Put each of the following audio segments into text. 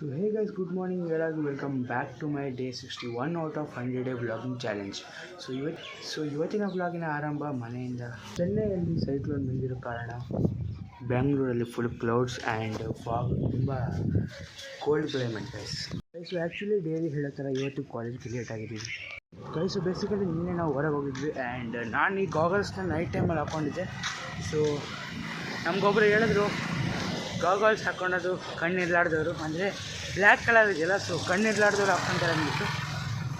So hey guys good morning ಎಲ್ಲರಿಗೂ welcome back to my day sixty one out of hundred day vlogging challenge so ಇವತ್ತು so ಇವತ್ತಿನ ವ್ಲಾಗಿನ ಆರಂಭ ಮನೆಯಿಂದ ಚೆನ್ನೈಯಲ್ಲಿ ಸೈಕ್ಲೋನ್ ಬಂದಿರೋ ಕಾರಣ ಬ್ಯಾಂಗ್ಳೂರಲ್ಲಿ ಫುಲ್ ಕ್ಲೌಡ್ಸ್ ಆ್ಯಂಡ್ ಫಾಗ್ ತುಂಬ cold climate guys guys actually daily ಹೇಳೋ ಥರ ಇವತ್ತು ಕಾಲೇಜ್ ಕ್ರಿಯೇಟ್ ಆಗಿದ್ದೀವಿ. ಗೈಸ್ ಬೇಸಿಕಲಿ ನಿನ್ನೆ ನಾವು ಹೊರಗೆ ಹೋಗಿದ್ವಿ ಆ್ಯಂಡ್ ನಾನು ಈ ಗಾಗಲ್ಸ್ನ ನೈಟ್ ಟೈಮಲ್ಲಿ ಹಾಕ್ಕೊಂಡಿದ್ದೆ ಸೊ ನಮಗೊಬ್ಬರು ಹೇಳಿದ್ರು ಗಾಗಲ್ಸ್ ಹಾಕ್ಕೊಳೋದು ಕಣ್ಣು ಇರ್ಲಾರ್ದವರು ಅಂದರೆ ಬ್ಲ್ಯಾಕ್ ಕಲರ್ ಇದೆಯಲ್ಲ ಸೊ ಕಣ್ಣು ಇರ್ಲಾರ್ದವ್ರು ಹಾಕ್ಕೊಂತಾರೆ ಅಂದ್ಬಿಟ್ಟು.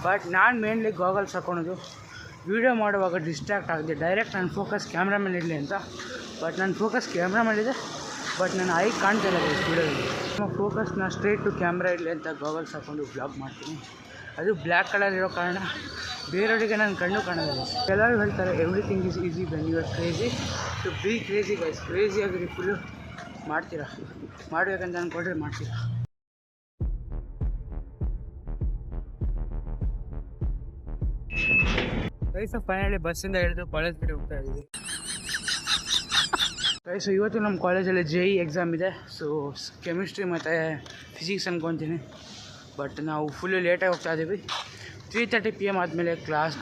ಬಟ್ ನಾನು ಮೇನ್ಲಿ ಗಾಗಲ್ಸ್ ಹಾಕ್ಕೊಳೋದು ವೀಡಿಯೋ ಮಾಡುವಾಗ ಡಿಸ್ಟ್ರಾಕ್ಟ್ ಆಗಿದೆ. ಡೈರೆಕ್ಟ್ ನನ್ನ ಫೋಕಸ್ ಕ್ಯಾಮ್ರಾ ಮೇಲೆ ಇರಲಿ ಅಂತ. ಬಟ್ ನನ್ನ ಫೋಕಸ್ ಕ್ಯಾಮ್ರಾ ಮೇಲಿದೆ ಬಟ್ ನನ್ನ ಐ ಕಾಣ್ತಾ ಇಲ್ಲ ವೀಡಿಯೋದಲ್ಲಿ ನಮ್ಮ ಫೋಕಸ್ನ ಸ್ಟ್ರೇಟ್ ಟು ಕ್ಯಾಮ್ರಾ ಇರಲಿ ಅಂತ ಗಾಗಲ್ಸ್ ಹಾಕೊಂಡು ಬ್ಲಾಗ್ ಮಾಡ್ತೀನಿ. ಅದು ಬ್ಲ್ಯಾಕ್ ಕಲರ್ ಇರೋ ಕಾರಣ ಬೇರೆಯವರಿಗೆ ನನ್ನ ಕಣ್ಣು ಕಾಣೋದಿಲ್ಲ ಎಲ್ಲರೂ ಹೇಳ್ತಾರೆ everything is easy when you are crazy to be crazy guys crazy ಆಗಿರಿ ಫುಲ್ಲು ಮಾಡ್ತೀರಾ? ಮಾಡ್ಬೇಕಂತ ಅಂದ್ಕೊಂಡ್ರೆ ಮಾಡ್ತೀರಾ? ಕೈಸ ಫೈನಲಿ ಬಸ್ಸಿಂದ ಹಿಡಿದು ಕಾಲೇಜ್ ಕಡೆ ಹೋಗ್ತಾ ಇದ್ದೀವಿ. ಕೈಸು ಇವತ್ತು ನಮ್ಮ ಕಾಲೇಜಲ್ಲಿ ಜೆ ಇ ಎಕ್ಸಾಮ್ ಇದೆ. ಸೊ ಕೆಮಿಸ್ಟ್ರಿ ಮತ್ತು ಫಿಸಿಕ್ಸ್ ಅನ್ಕೊತೀನಿ. ಬಟ್ ನಾವು ಫುಲ್ಲು ಲೇಟಾಗಿ ಹೋಗ್ತಾ ಇದ್ದೀವಿ ತ್ರೀ ತರ್ಟಿ ಪಿ ಎಂ ಆದಮೇಲೆ class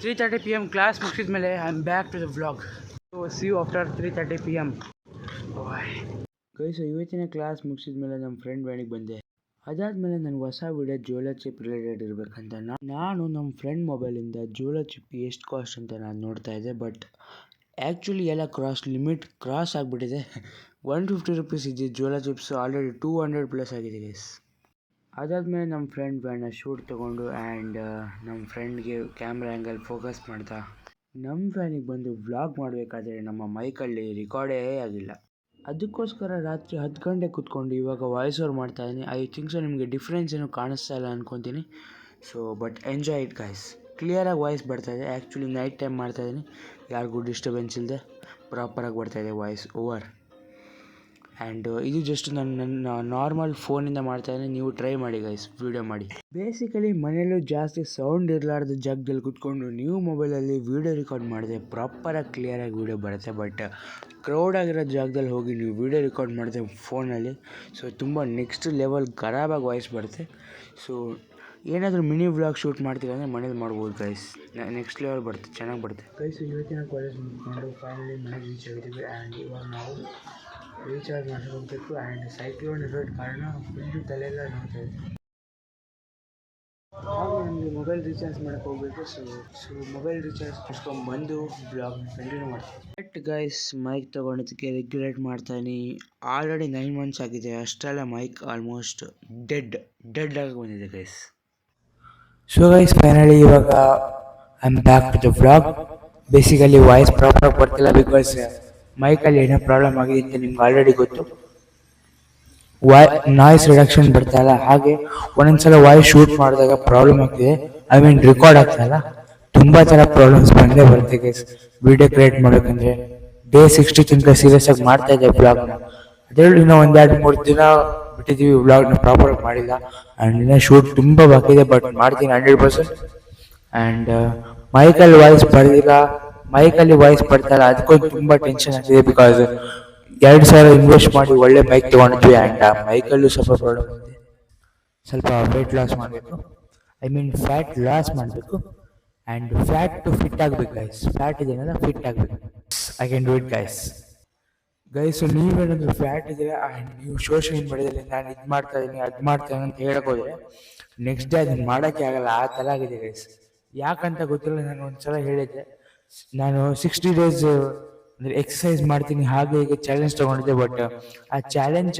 three thirty P M class ಮುಗಿಸಿದ ಮೇಲೆ I am back to the vlog so see you after three thirty P M guys, ಇವತ್ತಿನ ಕ್ಲಾಸ್ ಮುಗಿಸಿದ ಮೇಲೆ ನಮ್ಮ ಫ್ರೆಂಡ್ ಮನೆಗೆ ಬಂದೆ. ಅದಾದಮೇಲೆ ನನಗೆ ಹೊಸ ವಿಡಿಯೋ ಜೋಲೋ ಚಿಪ್ ರಿಲೇಟೆಡ್ ಇರಬೇಕಂತ ನಾನು ನಮ್ಮ ಫ್ರೆಂಡ್ ಮೊಬೈಲಿಂದ ಜೋಲೋ ಚಿಪ್ ಎಷ್ಟು ಕಾಸ್ಟ್ ಅಂತ ನಾನು ನೋಡ್ತಾ ಇದ್ದೆ ಬಟ್ ಆ್ಯಕ್ಚುಲಿ ಎಲ್ಲ ಕ್ರಾಸ್ ಲಿಮಿಟ್ ಕ್ರಾಸ್ ಆಗಿಬಿಟ್ಟಿದೆ. ಒನ್ ಫಿಫ್ಟಿ ರುಪೀಸ್ ಇದೆ Jolo chips already two hundred plus ಆಗಿದೆ ಗೈಸ್ ಅದಾದಮೇಲೆ ನಮ್ಮ ಫ್ರೆಂಡ್ ಬ್ಯಾಂಡ್ನ ಶೂಟ್ ತೊಗೊಂಡು ಆ್ಯಂಡ್ ನಮ್ಮ ಫ್ರೆಂಡ್ಗೆ ಕ್ಯಾಮ್ರಾ ಆ್ಯಂಗಲ್ ಫೋಕಸ್ ಮಾಡ್ತಾ. ನಮ್ಮ ಫ್ಯಾನಿಗೆ ಬಂದು ವ್ಲಾಗ್ ಮಾಡಬೇಕಾದ್ರೆ ನಮ್ಮ ಮೈಕಲ್ಲಿ ರೆಕಾರ್ಡೇ ಆಗಿಲ್ಲ. ಅದಕ್ಕೋಸ್ಕರ ರಾತ್ರಿ ಹತ್ತು ಗಂಟೆ ಕೂತ್ಕೊಂಡು ಇವಾಗ ವಾಯ್ಸ್ ಓವರ್ ಮಾಡ್ತಾ ಇದ್ದೀನಿ. ಐ ಥಿಂಕ್ ಸೊ ನಿಮಗೆ ಡಿಫ್ರೆನ್ಸ್ ಏನು ಕಾಣಿಸ್ತಾ ಇಲ್ಲ ಅಂದ್ಕೊತೀನಿ so but enjoy it guys ಕ್ಲಿಯರಾಗಿ ವಾಯ್ಸ್ ಬರ್ತಾ ಇದೆ. ಆ್ಯಕ್ಚುಲಿ ನೈಟ್ ಟೈಮ್ ಮಾಡ್ತಾ ಇದ್ದೀನಿ. ಯಾರಿಗೂ ಡಿಸ್ಟರ್ಬೆನ್ಸ್ ಇಲ್ಲದೆ ಪ್ರಾಪರಾಗಿ ಇದೆ ವಾಯ್ಸ್ ಓವರ್ ಆ್ಯಂಡ್ ಇದು ಜಸ್ಟ್ ನನ್ನ ನನ್ನ ನಾರ್ಮಲ್ ಫೋನಿಂದ ಮಾಡ್ತಾ ಇದ್ದೀನಿ. ನೀವು ಟ್ರೈ ಮಾಡಿ ಗೈಸ್ ವೀಡಿಯೋ ಮಾಡಿ. ಬೇಸಿಕಲಿ ಮನೆಯಲ್ಲೂ ಜಾಸ್ತಿ ಸೌಂಡ್ ಇರಲಾರ್ದ ಜಾಗದಲ್ಲಿ ಕುತ್ಕೊಂಡು ನೀವು ಮೊಬೈಲಲ್ಲಿ ವೀಡಿಯೋ ರೆಕಾರ್ಡ್ ಮಾಡಿದೆ ಪ್ರಾಪರಾಗಿ ಕ್ಲಿಯರಾಗಿ ವೀಡಿಯೋ ಬರುತ್ತೆ. ಬಟ್ ಕ್ರೌಡ್ ಆಗಿರೋ ಜಾಗದಲ್ಲಿ ಹೋಗಿ ನೀವು ವೀಡಿಯೋ ರೆಕಾರ್ಡ್ ಮಾಡಿದೆ ಫೋನಲ್ಲಿ ಸೊ ತುಂಬ ನೆಕ್ಸ್ಟ್ ಲೆವೆಲ್ ಖರಾಬಾಗಿ ವಾಯ್ಸ್ ಬರುತ್ತೆ. ಸೊ ಏನಾದರೂ ಮಿನಿ ವ್ಲಾಗ್ ಶೂಟ್ ಮಾಡ್ತೀವಿ ಅಂದರೆ ಮನೇಲಿ ಮಾಡ್ಬೋದು ಗೈಸ್ ನೆಕ್ಸ್ಟ್ ಲೆವೆಲ್ ಬರುತ್ತೆ. ಚೆನ್ನಾಗಿ ಬರುತ್ತೆ. ಗೈಸ್ ಇವತ್ತಿನ ಕಾಲೇಜ್ ಮುಗಿಸ್ಕೊಂಡು ಫೈನಲಿ ಮನೆಗೆ ರೀಚ್ ಆಗಿದ್ದೀವಿ ಆ್ಯಂಡ್ ಇವಾಗ ನಾವು ರೀಚಾರ್ಜ್ ಮಾಡ್ಕೋಬೇಕು ಆ್ಯಂಡ್ ಸೈಕ್ಲೋನ್ ಇರೋ ಕಾರಣ ಫುಲ್ಲು ತಲೆಯೆಲ್ಲ ನೋಡ್ತಾ ಇತ್ತು ಆಗ ನನಗೆ ಮೊಬೈಲ್ ರೀಚಾರ್ಜ್ ಮಾಡಕ್ಕೆ ಹೋಗಬೇಕು ಸೊ ಸೊ ಮೊಬೈಲ್ ರೀಚಾರ್ಜ್ ಮಾಡ್ಕೊಂಡು ಬಂದು ಬ್ಲಾಗ್ ಕಂಟಿನ್ಯೂ ಮಾಡ್ತೀನಿ ಬಟ್ ಗೈಸ್ ಮೈಕ್ ತೊಗೊಂಡಿದ್ದಕ್ಕೆ ರೆಗ್ಯುಲೇಟ್ ಮಾಡ್ತಾನೆ. ಆಲ್ರೆಡಿ ನೈನ್ ಮಂತ್ಸ್ ಆಗಿದೆ, ಅಷ್ಟೆಲ್ಲ ಮೈಕ್ ಆಲ್ಮೋಸ್ಟ್ ಡೆಡ್ ಡೆಡ್ ಆಗಿ ಬಂದಿದೆ ಗೈಸ್ ಸೊ ಗೈಸ್ ಫೈನಲಿ ಇವಾಗ I am back to the blog basically voice proper ಬರ್ತಿಲ್ಲ ಬಿಕಾಸ್ ಮೈಕಲ್ಲಿ ಏನೋ ಪ್ರಾಬ್ಲಮ್ ಆಗಿದೆ ಅಂತ ನಿಮ್ಗೆ ಆಲ್ರೆಡಿ ಗೊತ್ತು. ವಾಯ್ ನಾಯ್ಸ್ ರಿಡಕ್ಷನ್ ಬರ್ತಾ ಇಲ್ಲ ಹಾಗೆ ಒಂದೊಂದ್ಸಲ ವಾಯ್ಸ್ ಶೂಟ್ ಮಾಡಿದಾಗ ಪ್ರಾಬ್ಲಮ್ ಆಗ್ತಿದೆ ಐ ಮೀನ್ ರೆಕಾರ್ಡ್ ಆಗ್ತಾ ಇಲ್ಲ ತುಂಬಾ ಥರ ಪ್ರಾಬ್ಲಮ್ಸ್ ಬಂದೇ ಬರುತ್ತೆ ಗೈಸ್ ವಿಡಿಯೋ ಕ್ರಿಯೇಟ್ ಮಾಡ್ಬೇಕಂದ್ರೆ. ಡೇ ಸಿಕ್ಸ್ಟಿ ತನಕ ಸೀರಿಯಸ್ ಆಗಿ ಮಾಡ್ತಾ ಇದ್ದೆ ಬ್ಲಾಗ್ನ ಅದರಲ್ಲಿ ಇನ್ನೂ ಒಂದೆರಡು ಮೂರು ದಿನ ಬಿಟ್ಟಿದ್ದೀವಿ ವ್ಲಾಗ್ನ ಪ್ರಾಪರ್ ಮಾಡಿಲ್ಲ. ಆ್ಯಂಡ್ ಇನ್ನೂ ಶೂಟ್ ತುಂಬ ಬಾಕಿ ಇದೆ ಬಟ್ ಮಾಡ್ತೀನಿ ಹಂಡ್ರೆಡ್ ಪರ್ಸೆಂಟ್ ಆ್ಯಂಡ್ ಮೈಕಲ್ ವಾಯ್ಸ್ ಬರ್ದಿಲ್ಲ ಮೈಕಲ್ಲಿ ವಾಯ್ಸ್ ಬರ್ತಾ ಇಲ್ಲ ಅದಕ್ಕೊಂದು ತುಂಬ ಟೆನ್ಷನ್ ಆಗಿದೆ ಬಿಕಾಸ್ ಎರಡು ಸಾವಿರ ಇನ್ವೆಸ್ಟ್ ಮಾಡಿ ಒಳ್ಳೆ ಮೈಕ್ ತೊಗೊಂಡಿದ್ವಿ ಆ್ಯಂಡ್ ಆ ಮೈಕಲ್ಲೂ ಸ್ವಲ್ಪ ಪ್ರಾಬ್ಲಮ್ ಇದೆ ಸ್ವಲ್ಪ ವೆಯ್ಟ್ ಲಾಸ್ ಮಾಡಬೇಕು. ಐ ಮೀನ್ ಫ್ಯಾಟ್ ಲಾಸ್ ಮಾಡಬೇಕು. ಆ್ಯಂಡ್ ಫ್ಯಾಟ್ ಟು ಫಿಟ್ ಆಗಬೇಕು ಗೈಸ್ ಫ್ಯಾಟ್ ಇದೆಯಲ್ಲ ಫಿಟ್ ಆಗಬೇಕು. I can do it guys guys ನೀವೇನಾದ್ರು ಫ್ಯಾಟ್ ಇದ್ರೆ ಆ್ಯಂಡ್ ನೀವು ಸೋಷಿಯಲ್ ಮೀಡಿಯಾದಲ್ಲಿ ನಾನು ಇದು ಮಾಡ್ತಾ ಇದ್ದೀನಿ ಅದು ಮಾಡ್ತಾ ಅಂತ ಹೇಳಕ್ ಹೋದ್ರೆ ನೆಕ್ಸ್ಟ್ ಡೇ ಅದನ್ನ ಮಾಡೋಕ್ಕೆ ಆಗಲ್ಲ. ಆ ಥರ ಆಗಿದೆ ಗೈಸ್ ಯಾಕಂತ ಗೊತ್ತಿಲ್ಲ, ನಾನು ಒಂದ್ಸಲ ಹೇಳಿದ್ದೆ. ನಾನು ಸಿಕ್ಸ್ಟಿ ಡೇಸ್ ಅಂದರೆ ಎಕ್ಸಸೈಸ್ ಮಾಡ್ತೀನಿ, ಹಾಗೆ ಹೀಗೆ ಚಾಲೆಂಜ್ ತೊಗೊಂಡಿದ್ದೆ ಬಟ್ ಆ ಚಾಲೆಂಜ್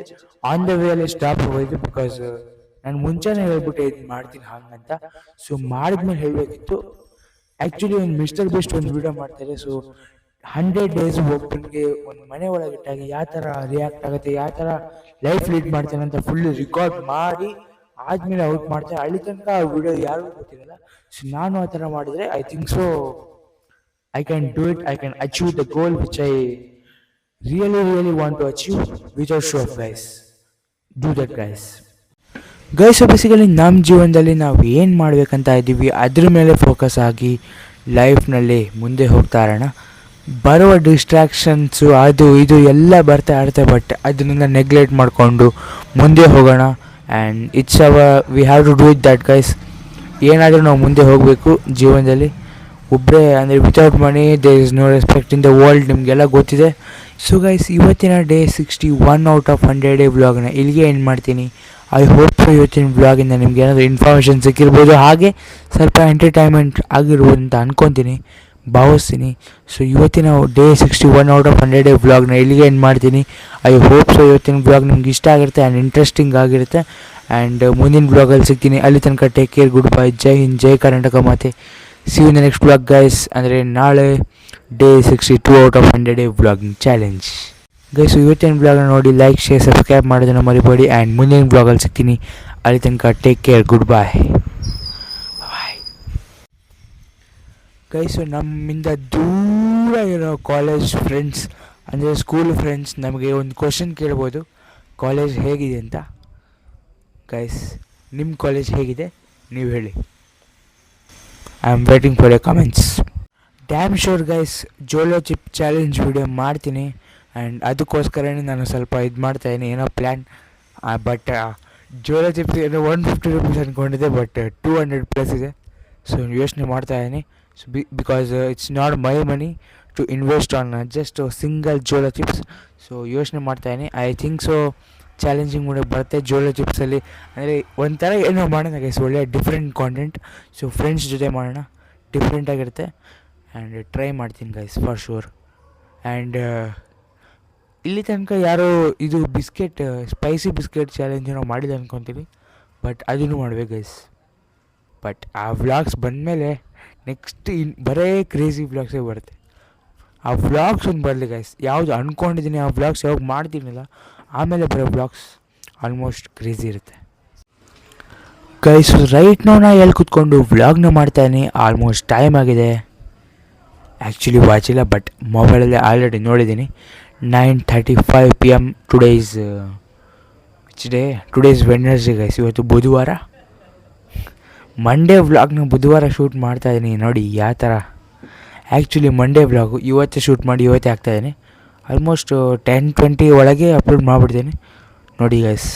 ಆನ್ ದ ವೇಯಲ್ಲಿ ಸ್ಟಾಪ್ ಹೋಯ್ತು ಬಿಕಾಸ್ ನಾನು ಮುಂಚೆನೇ ಹೇಳ್ಬಿಟ್ಟೆ, ಇದು ಮಾಡ್ತೀನಿ ಹಂಗಂತ. ಸೊ ಮಾಡಿದ್ಮೇಲೆ ಹೇಳಬೇಕಿತ್ತು. ಆ್ಯಕ್ಚುಲಿ ಒಂದು ಮಿಸ್ಟರ್ ಬೆಸ್ಟ್ ಒಂದು ವಿಡಿಯೋ ಮಾಡ್ತಾರೆ ಸೊ ಹಂಡ್ರೆಡ್ ಡೇಸ್ ಒಬ್ಬನಿಗೆ ಒಂದು ಮನೆ ಒಳಗಿಟ್ಟಾಗ ಯಾವ ಥರ ರಿಯಾಕ್ಟ್ ಆಗುತ್ತೆ, ಯಾವ ಥರ ಲೈಫ್ ಲೀಡ್ ಮಾಡ್ತಾನೆ ಅಂತ ಫುಲ್ ರೆಕಾರ್ಡ್ ಮಾಡಿ ಆದ್ಮೇಲೆ ಔಟ್ ಮಾಡ್ತಾರೆ ಅಲ್ಲಿ ತನಕ ಆ ವಿಡಿಯೋ ಯಾರಿಗೂ ಗೊತ್ತಿರಲ್ಲ. ಸೊ ನಾನು ಆ ಥರ ಮಾಡಿದರೆ I think so I can do it. I can achieve the goal which I really, really want to achieve without show off, guys. Do that, guys. Guys basically ನಮ್ಮ ಜೀವನದಲ್ಲಿ ನಾವು ಏನು ಮಾಡಬೇಕಂತ ಇದ್ದೀವಿ ಅದ್ರ ಮೇಲೆ ಫೋಕಸ್ ಆಗಿ ಲೈಫ್ನಲ್ಲಿ ಮುಂದೆ ಹೋಗ್ತಾ ಇರೋಣ ಬರುವ ಡಿಸ್ಟ್ರಾಕ್ಷನ್ಸು ಅದು ಇದು ಎಲ್ಲ ಬರ್ತಾ ಇರುತ್ತೆ ಬಟ್ ಅದನ್ನೆಲ್ಲ ನೆಗ್ಲೆಕ್ಟ್ ಮಾಡಿಕೊಂಡು ಮುಂದೆ ಹೋಗೋಣ and it's our we have to do it that guys ಏನಾದರೂ ನಾವು ಮುಂದೆ ಹೋಗಬೇಕು ಜೀವನದಲ್ಲಿ ಒಬ್ಬರೇ ಅಂದರೆ without money they is no respect in the world ನಿಮಗೆಲ್ಲ ಗೊತ್ತಿದೆ. ಸೊ ಗೈಸ್ ಇವತ್ತಿನ day sixty one out of hundred day ವ್ಲಾಗ್ನ ಇಲ್ಲಿಗೆ ಎಂಡ್ ಮಾಡ್ತೀನಿ. ಐ ಹೋಪ್ ಇವತ್ತಿನ ವ್ಲಾಗಿಂದ ನಿಮ್ಗೆ ಏನಾದರೂ ಇನ್ಫಾರ್ಮೇಷನ್ ಸಿಕ್ಕಿರ್ಬೋದು. ಹಾಗೆ ಸ್ವಲ್ಪ ಎಂಟರ್ಟೈನ್ಮೆಂಟ್ ಆಗಿರ್ಬೋದು ಅಂತ ಅಂದ್ಕೊತೀನಿ ಭಾವಿಸ್ತೀನಿ. ಸೊ ಇವತ್ತಿನ day sixty one out of hundred day ವ್ಲಾಗ್ನ ಇಲ್ಲಿಗೆ ಎಂಡ್ ಮಾಡ್ತೀನಿ. ಐ ಹೋಪ್ ಸೊ ಇವತ್ತಿನ ವ್ಲಾಗ್ ನಿಮ್ಗೆ ಇಷ್ಟ ಆಗಿರುತ್ತೆ ಆ್ಯಂಡ್ ಇಂಟ್ರೆಸ್ಟಿಂಗ್ ಆಗಿರುತ್ತೆ. ಆ್ಯಂಡ್ ಮುಂದಿನ ವ್ಲಾಗಲ್ಲಿ ಸಿಗ್ತೀನಿ. ಅಲ್ಲಿ ತನಕ ಟೇಕ್ ಕೇರ್ ಗುಡ್ ಬೈ ಜೈ ಹಿಂದ್, ಜೈ ಕರ್ನಾಟಕ ಮಾತೆ. See in the next blog guys ಅಂದರೆ ನಾಳೆ day sixty two out of hundred day blogging challenge guys ಇವತ್ತಿನ ಬ್ಲಾಗ್ನ ನೋಡಿ ಲೈಕ್ ಶೇರ್ ಸಬ್ಸ್ಕ್ರೈಬ್ ಮಾಡೋದನ್ನು ಮರಿಬೇಡಿ. ಆ್ಯಂಡ್ ಮುಂದಿನ ಬ್ಲಾಗಲ್ಲಿ ಸಿಗ್ತೀನಿ. ಅಲ್ಲಿ ತನಕ take care good bye bye guys ನಮ್ಮಿಂದ ದೂರ ಇರೋ ಕಾಲೇಜ್ ಫ್ರೆಂಡ್ಸ್ ಅಂದರೆ ಸ್ಕೂಲ್ ಫ್ರೆಂಡ್ಸ್ ನಮಗೆ ಒಂದು ಕ್ವಶನ್ ಕೇಳ್ಬೋದು. ಕಾಲೇಜ್ ಹೇಗಿದೆ ಅಂತ? ಗೈಸ್ ನಿಮ್ಮ ಕಾಲೇಜ್ ಹೇಗಿದೆ? ನೀವು ಹೇಳಿ. I am waiting for a comments damn sure guys Jolo chip challenge video ಮಾಡ್ತೀನಿ. ಆ್ಯಂಡ್ ಅದಕ್ಕೋಸ್ಕರನೇ ನಾನು ಸ್ವಲ್ಪ ಇದು ಮಾಡ್ತಾಯಿದ್ದೀನಿ ಏನೋ ಪ್ಲ್ಯಾನ್ ಬಟ್ ಜೋಲೋ ಚಿಪ್ಸ್ ಏನೋ ಒನ್ ಫಿಫ್ಟಿ ರುಪೀಸ್ ಅಂದ್ಕೊಂಡಿದ್ದೆ ಬಟ್ ಟೂ ಹಂಡ್ರೆಡ್ ಪ್ಲಸ್ ಇದೆ. ಸೊ ಯೋಚನೆ ಮಾಡ್ತಾಯಿದ್ದೀನಿ so B because it's not my money to invest on just single Jolo chips so ಯೋಚನೆ ಮಾಡ್ತಾಯಿದ್ದೀನಿ I think so challenging mood ಬರುತ್ತೆ. ಜೋಳ ಚಿಪ್ಸಲ್ಲಿ ಅಂದರೆ ಒಂಥರ ಏನೋ ಮಾಡೋಣ ಗೈಸ್ ಒಳ್ಳೆ ಡಿಫ್ರೆಂಟ್ ಕಾಂಟೆಂಟ್ ಸೊ ಫ್ರೆಂಡ್ಸ್ ಜೊತೆ ಮಾಡೋಣ. ಡಿಫ್ರೆಂಟಾಗಿರುತ್ತೆ ಆ್ಯಂಡ್ ಟ್ರೈ ಮಾಡ್ತೀನಿ ಗೈಸ್ ಫಾರ್ ಶೂರ್ ಆ್ಯಂಡ್ ಇಲ್ಲಿ ತನಕ ಯಾರೋ ಇದು ಬಿಸ್ಕೆಟ್ ಸ್ಪೈಸಿ ಬಿಸ್ಕೆಟ್ ಚಾಲೆಂಜ್ ಏನೋ ಮಾಡಿದೆ ಅಂದ್ಕೊತೀನಿ ಬಟ್ ಅದನ್ನು ಮಾಡ್ಬೇಕು ಗೈಸ್ ಬಟ್ ಆ ವ್ಲಾಗ್ಸ್ ಬಂದಮೇಲೆ ನೆಕ್ಸ್ಟ್ ಇನ್, ಬರೇ ಕ್ರೇಜಿ ವ್ಲಾಗ್ಸೇ ಬರುತ್ತೆ. ಆ ವ್ಲಾಗ್ಸ್ ಒಂದು ಬರಲಿ ಗೈಸ್ ಯಾವುದು ಅಂದ್ಕೊಂಡಿದ್ದೀನಿ ಆ ವ್ಲಾಗ್ಸ್ ಯಾವಾಗ ಮಾಡ್ತೀನಲ್ಲ. ಆಮೇಲೆ ಬರೋ ವ್ಲಾಗ್ಸ್ ಆಲ್ಮೋಸ್ಟ್ ಕ್ರೇಜಿ ಇರುತ್ತೆ. ಗೈಸ್ ರೈಟ್ ನೋ ನಾ ಎಲ್ಲಿ ಕೂತ್ಕೊಂಡು ವ್ಲಾಗ್ನ ಮಾಡ್ತಾಯಿದ್ದೀನಿ ಆಲ್ಮೋಸ್ಟ್ ಟೈಮ್ ಆಗಿದೆ. ಆ್ಯಕ್ಚುಲಿ ವಾಚಿಲ್ಲ ಬಟ್ ಮೊಬೈಲಲ್ಲಿ ಆಲ್ರೆಡಿ ನೋಡಿದ್ದೀನಿ. Nine thirty five P M today's which day today's Wednesday guys ಇವತ್ತು ಬುಧವಾರ. ಮಂಡೇ ವ್ಲಾಗ್ನ ಬುಧವಾರ ಶೂಟ್ ಮಾಡ್ತಾಯಿದ್ದೀನಿ ನೋಡಿ ಯಾವ ಥರ ಆ್ಯಕ್ಚುಲಿ ಮಂಡೇ ವ್ಲಾಗು ಇವತ್ತೇ ಶೂಟ್ ಮಾಡಿ, ಇವತ್ತೇ ಹಾಕ್ತಾಯಿದ್ದೀನಿ ಆಲ್ಮೋಸ್ಟ್ ಟೆನ್ ಟ್ವೆಂಟಿ ಒಳಗೆ ಅಪ್ಲೋಡ್ ಮಾಡಿಬಿಡ್ತೀನಿ ನೋಡಿ ಗೈಸ್